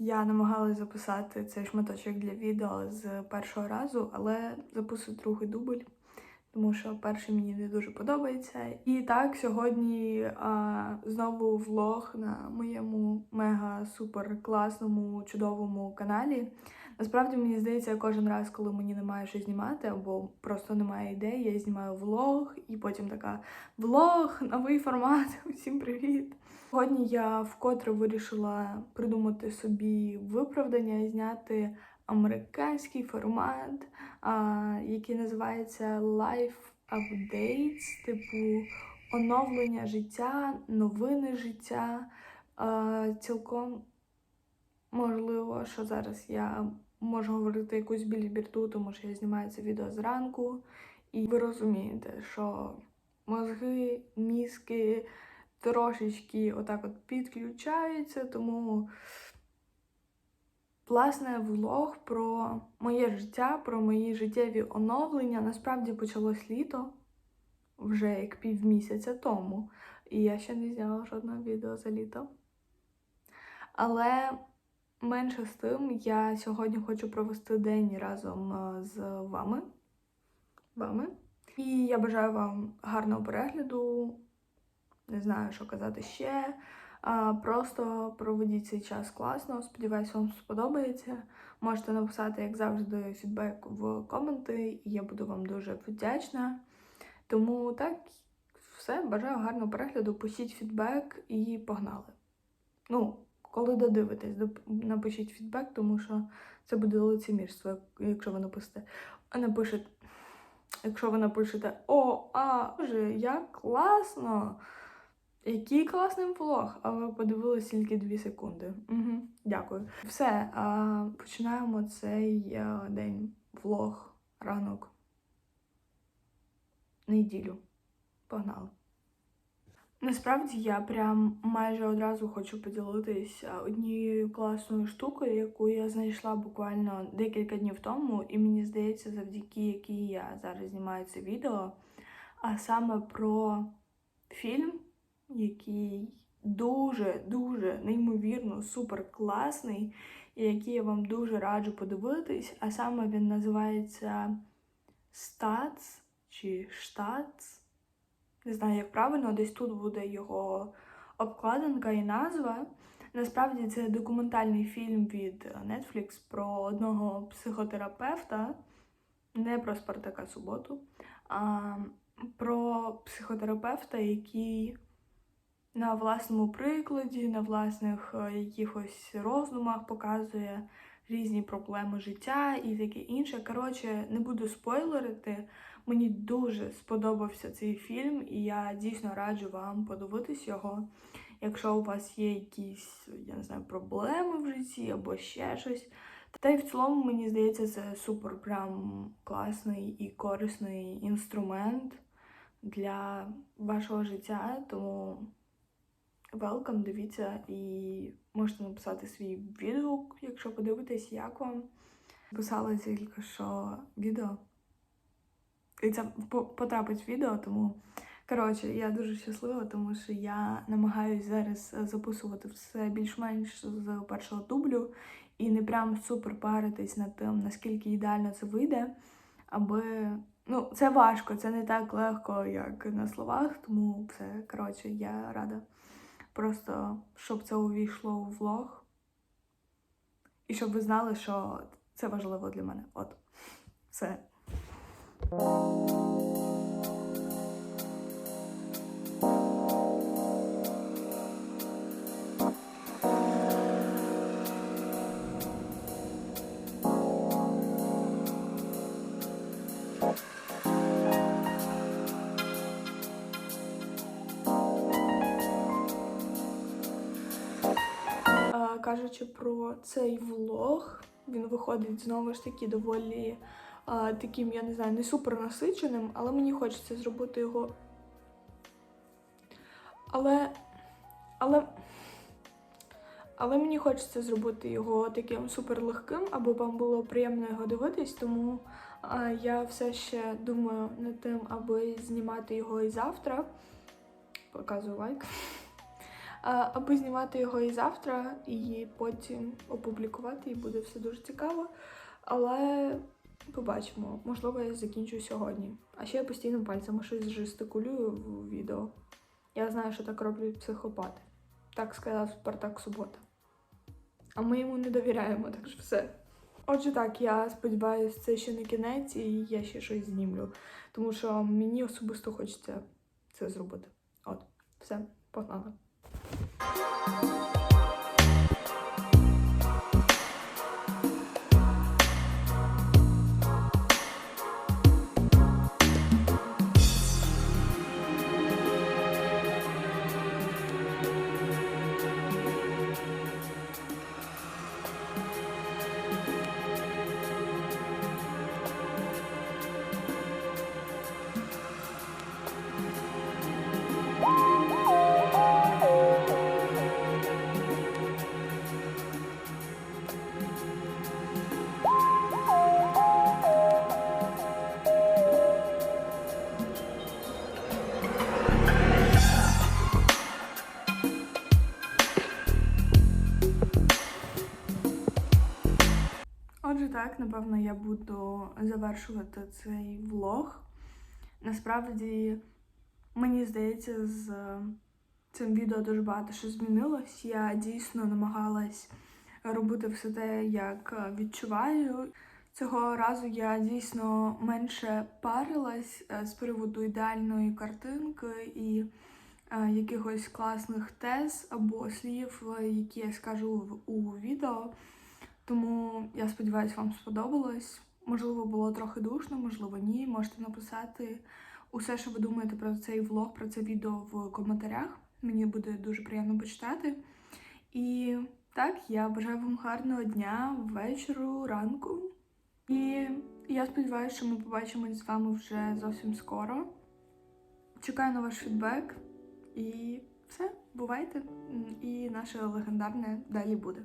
Я намагалась записати цей шматочок для відео з першого разу, але записую другий дубль, тому що перший мені не дуже подобається. І так, сьогодні а, знову влог на моєму мега супер класному, чудовому каналі. Насправді мені здається, кожен раз, коли мені немає що знімати, або просто немає ідей, я знімаю влог, і потім така влог, новий формат. Усім привіт! Сьогодні я вкотре вирішила придумати собі виправдання і зняти американський формат, який називається Life Updates, типу оновлення життя, новини життя. Цілком можливо, що зараз я можу говорити якусь більш бірту, тому що я знімаю це відео зранку, і ви розумієте, що мозги, мізки трошечки отак от підключаються, тому власне влог про моє життя, про мої життєві оновлення насправді почалось літо вже як півмісяця тому. І я ще не зняла жодного відео за літо. Але менше з тим, я сьогодні хочу провести день разом е, з вами. вами. І я бажаю вам гарного перегляду. Не знаю, що казати ще. Просто проведіть цей час класно. Сподіваюсь, вам сподобається. Можете написати, як завжди, фідбек в коменти, і я буду вам дуже вдячна. Тому так, все, бажаю гарного перегляду. Пишіть фідбек і погнали. Ну, коли додивитесь, напишіть фідбек, тому що це буде лицемірство, якщо ви напишете. А напишете, якщо ви напишете О, а, боже, як класно! Який класний влог, а ви подивилися тільки 2 секунди. Угу, дякую. Все, а, починаємо цей а, день. Влог, ранок. Неділю. Погнали. Насправді я прям майже одразу хочу поділитися однією класною штукою, яку я знайшла буквально декілька днів тому, і мені здається, завдяки якій я зараз знімаю це відео, а саме про фільм, який дуже-дуже неймовірно супер класний, і який я вам дуже раджу подивитись. А саме він називається Стац чи Штац. Не знаю, як правильно, десь тут буде його обкладинка і назва. Насправді це документальний фільм від Netflix про одного психотерапевта, не про Спартака Суботу, а про психотерапевта, який на власному прикладі, на власних е, якихось роздумах показує різні проблеми життя і таке інше. Коротше, не буду спойлерити. Мені дуже сподобався цей фільм, і я дійсно раджу вам подивитись його. Якщо у вас є якісь, я не знаю, проблеми в житті або ще щось. Та й в цілому, мені здається, це супер прям класний і корисний інструмент для вашого життя. Тому welcome, дивіться і можете написати свій відгук, якщо подивитесь, як вам. Писала тільки що відео. І це по- потрапить в відео, тому коротше, я дуже щаслива, тому що я намагаюся зараз е, записувати все більш-менш з першого дублю і не прям супер паритись над тим, наскільки ідеально це вийде. Аби ну, це важко, це не так легко, як на словах, тому все коротше, я рада. Просто щоб це увійшло у влог. І щоб ви знали, що це важливо для мене. От, все. Кажучи про цей влог, він виходить знову ж таки доволі таким, я не знаю, не супер насиченим, але мені хочеться зробити його. Але. Але. Але мені хочеться зробити його таким супер легким, аби вам було приємно його дивитись, тому я все ще думаю над тим, аби знімати його і завтра. Показую лайк. а, або знімати його і завтра, і потім опублікувати, і буде все дуже цікаво. Але побачимо, можливо, я закінчу сьогодні. А ще я постійно пальцями щось жестикулюю в відео. Я знаю, що так роблять психопати. Так сказав Спартак Субота. А ми йому не довіряємо, так що все. Отже, так, я сподіваюся, це ще не кінець, і я ще щось знімлю. Тому що мені особисто хочеться це зробити. От, все, погнали. Отже, так, напевно, я буду завершувати цей влог. Насправді, мені здається, з цим відео дуже багато що змінилось. Я дійсно намагалась робити все те, як відчуваю. Цього разу я дійсно менше парилась е, з приводу ідеальної картинки і е, якихось класних тез або слів, е, які я скажу у відео. Тому я сподіваюся, вам сподобалось. Можливо, було трохи душно, можливо, ні. Можете написати усе, що ви думаєте про цей влог, про це відео в коментарях. Мені буде дуже приємно почитати. І так, я бажаю вам гарного дня, вечору, ранку. І я сподіваюся, що ми побачимось з вами вже зовсім скоро. Чекаю на ваш фідбек. І все, бувайте. І наше легендарне далі буде.